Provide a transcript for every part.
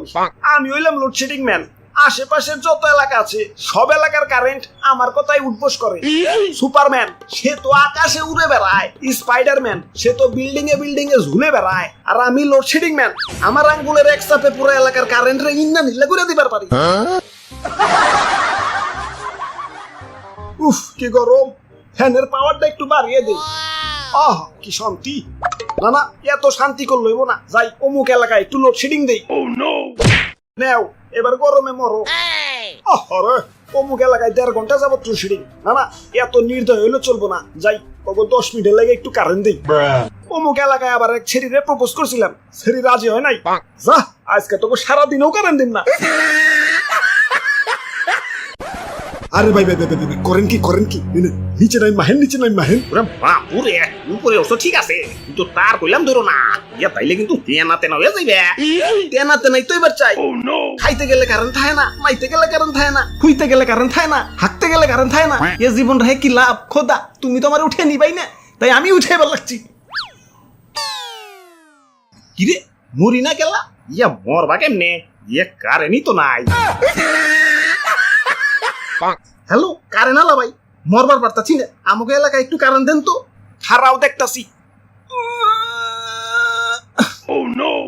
ওই আমি হইলাম লোডশেডিং ম্যান আশেপাশের যত এলাকা আছে সব এলাকার কারেন্ট আমার কথাই উদ্বোস করে। সুপারম্যান সে তো আকাশে উড়ে বেড়ায়। স্পাইডারম্যান সে তো বিল্ডিং এ বিল্ডিং এ ঝুলে বেড়ায়। আর আমি লোডশেডিং ম্যান আমার আঙ্গুলের এক চাপে পুরো এলাকার কারেন্ট রে ইন্না নিলে করে দিবার পারি। উফ কি গরম। ফ্যানের পাওয়ারটা একটু বাড়িয়ে দে আহ কি শান্তি। না না এত শান্তি করল হইবো না। যাই অমুক এলাকায় একটু লোডশেডিং দেই। নেও এবার গরমে মরো। আরে অমুক এলাকায় দেড় ঘণ্টা যাবত লোডশেডিং না না এত নির্দয় হইলে চলবো না। যাই কবে দশ মিনিটের লাগে একটু কারেন্ট দিই। অমুক এলাকায় আবার এক ছেড়িরে প্রপোজ করছিলাম। ছেড়ি রাজি হয় নাই। যা আজকে তোকে সারাদিনও কারেন্ট দিন না। আরে ভাই ভাই ভাই ভাই, ভাই, করেন কি করেন কি? নিচে নাই মাহেন নিচে নাই মাহেন। ওরে বাপুরে উপরে অবশ্য ঠিক আছে। কিন্তু তার কইলাম ধরো না। ইয়া তাইলে কিন্তু তেনা তেনা হয়ে যাইবে। তেনাতে নাই তো এবার চাই। খাইতে গেলে কারেন্ট থাকে না মাইতে গেলে কারেন্ট থাকে না খুইতে গেলে কারেন্ট থাকে না হাঁকতে গেলে কারেন্ট থাকে না। এ জীবন রে কি লাভ খোদা তুমি তো আমার উঠে নিবাই না। তাই আমি উঠে এবার লাগছি। কিরে মরি না গেলা? ইয়া মরবা কেমনে? ইয়া কারেনই তো নাই। হ্যালো কারেন্ট আলা ভাই? মরবার পারতাছি না আমাকে এলাকায় একটু কারেন্ট দেন তো। খারাও দেখতাছি।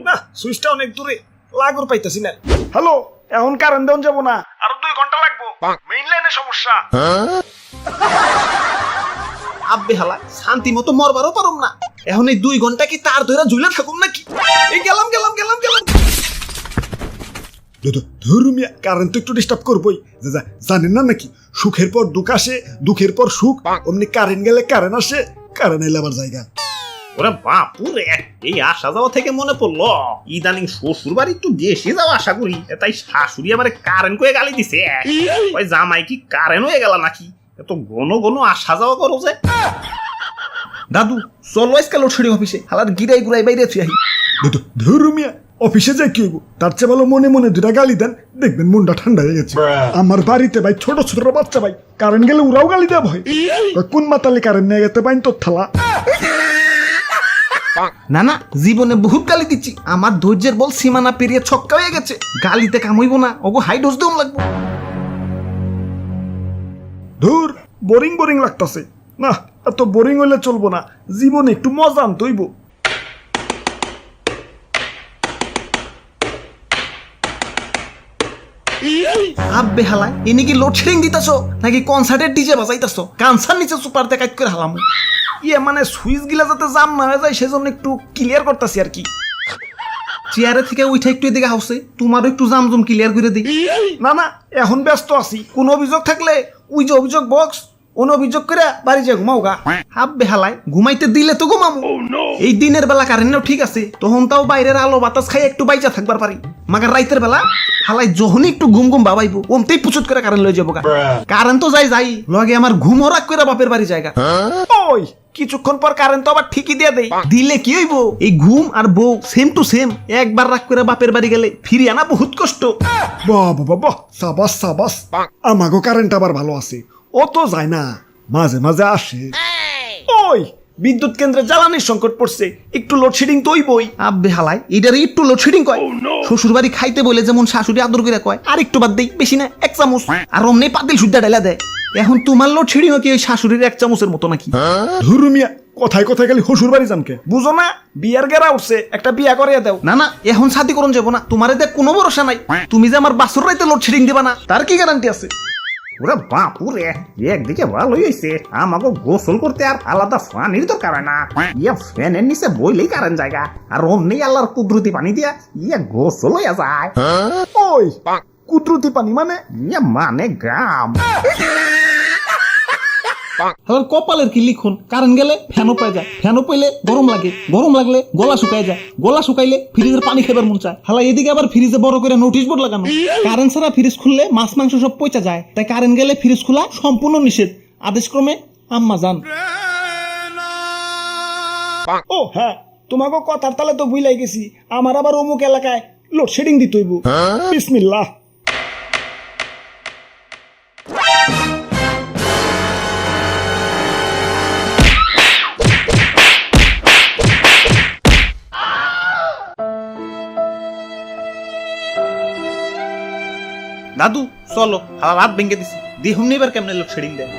না সুইচটা অনেক দূরে। লাগর পাইতাছি না। হ্যালো এখন কারেন্ট দেন যাব না। আরও দুই ঘণ্টা লাগবো। মেইন লাইনে সমস্যা। আব্বে হালা শান্তি মতো মরবারও পারুম না। এখন এই দুই ঘণ্টা কি তার ধরে ঝুলে থাকুম নাকি? এই গেলাম গেলাম ধরুমিয়া কারেন্ট তো একটু ডিস্টার্ব করবোই। জানেন না নাকি? সুখের পর দুঃখ আসে দুঃখের পর সুখ অমনি কারেন্ট গেলে কারেন্ট আসে কারেন্ট এলে আবার জায়গা। ওরে বাপুরে এই আসা যাওয়া থেকে মনে পড়ল ইদানিং শ্বশুর বাড়ি একটু বেশি যাওয়া আশা করি তাই শাশুড়ি আমার কারেন্ট করে গালি দিছে। ওই জামাই কি কারেন্ট হয়ে গেল নাকি? এত ঘন ঘন আসা যাওয়া করো যে। দাদু চলো আজকাল লোডশেডিং অফিসে হালার গিরাই গুড়াই বাইরে আছি আহি। ধরুমিয়া অফিসে যাই কি তার চেয়ে ভালো মনে মনে দুটা গালি দেন। দেখবেন মনটা ঠান্ডা হয়ে গেছে। আমার বাড়িতে ভাই ছোট ছোট বাচ্চা ভাই কারেন্ট গেলে ওরাও গালি দেওয়া ভয়। কোন মাতালে কারেন্ট নিয়ে গেতে পাইন তোর থালা? না না জীবনে বহুত গালি দিচ্ছি। আমার ধৈর্যের বল সীমানা পেরিয়ে ছক্কা হয়ে গেছে। গালিতে কামইব না ওগো হাই ডোজ দেওয়া লাগবো। ধুর বোরিং বোরিং লাগতাছে। না এত বোরিং হইলে চলবো না। জীবনে একটু মজা আনতে আব্বে হালাই এনে কি লোডশেডিং দিতাছো? নাকি কনসার্টের ডিজে বাজাইতাছো? কানসার নিচে সুপার দেখাই করে হালাম। ইয়ে মানে সুইচ গিলা যাতে জাম না হয়ে যায় সেজন্য একটু ক্লিয়ার করতেছি আর কি। চেয়ারে থেকে উঠে একটু এদিকে হাউসে তোমারও একটু ক্লিয়ার করে দিই। না না এখন ব্যস্ত আছি। কোন অভিযোগ থাকলে ওই যে অভিযোগ বক্স কোন অভিযোগ করে বাড়ি যে ঘুমাও গা। হাব বেহালায় ঘুমাইতে দিলে তো ঘুমামো। এই দিনের বেলা কারেন্টও ঠিক আছে তখন তাও বাইরের আলো বাতাস খাই একটু বাইচা থাকবার পারি। মাগার রাইতের বেলা হালাই যখনই একটু ঘুম ঘুম বাবাইবো। ওমতেই পুচুত করে কারেন্ট লয়ে যাব কারেন্ট তো যাই যাই লগে আমার ঘুমও রাখ করে বাপের বাড়ি জায়গা ওই কিছুক্ষণ পর কারেন্ট তো আবার ঠিকই দিয়ে দেই। দিলে কি হইব? এই ঘুম আর বউ সেম টু সেম একবার রাগ করে বাপের বাড়ি গেলে ফিরে আনা বহুত কষ্ট। বাহ বাবা বাহ সাবাস সাবাস। আমাগো কারেন্ট আবার ভালো আছে। ও তো যায় না মাঝে মাঝে আসে। ওই বিদ্যুৎ কেন্দ্রে জ্বালানির সংকট পড়ছে। একটু লোডশেডিং তো বই আব্বে হালাই এটারে একটু লোডশেডিং কয়। শ্বশুর বাড়ি খাইতে বলে যেমন শাশুড়ি আদর করে কয় আর একটু বাদ দেই বেশি না এক চামচ। আর অমনি পাতিল সুদ্ধা ঢেলা দেয়। এখন তোমার লোডশেডিং কি ওই শাশুড়ির এক চামচের মতো নাকি? ধুরুমিয়া কথায় কথায় খালি শ্বশুর বাড়ি জানকে বুঝো না বিয়ার গেরা উঠছে একটা বিয়া করে দাও। না না এখন সাথী করুন যাব না তোমার এতে কোনো ভরসা নাই। তুমি যে আমার বাসুর রাইতে লোডশেডিং দিবা না তার কি গ্যারান্টি আছে? ওরে বাপুরে একদিকে ভালোই হয়েছে আমাকে গোসল করতে আর আলাদা পানির দরকার হয় না। ইয়া ফ্যানের নিচে বইলেই কারেন্ট জায়গা আর অমনি আল্লাহর কুদরতি পানি দিয়া ইয়া গোসল হইয়া যায়। ওই কুদরতি পানি মানে ইয়ে মানে গাম আবার কপালের কি লিখুন? কারেন্ট গেলে ফ্যানও পাই যায়। ফ্যানও পাইলে গরম লাগে। গরম লাগলে গলা শুকায় যায়। গলা শুকাইলে ফ্রিজের পানি খেবার মন চায়। হালা এদিকে আবার ফ্রিজে বড় করে নোটিশ বোর্ড লাগানো। কারেন্ট ছাড়া ফ্রিজ খুললে মাছ মাংস সব পচা যায়। তাই কারেন্ট গেলে ফ্রিজ খোলা সম্পূর্ণ নিষেধ। আদেশক্রমে আম্মা যান। ও হ্যাঁ। তোমাকে কথার তালে তো বুঝলাই গেছি। আমার আবার অমুক এলাকায় লোডশেডিং দিতে হইব। বিসমিল্লাহ। দাদু চলো হালা রাত ভেঙে দিছি। দেখুন এবার কেমনে লোডশেডিং দেয়?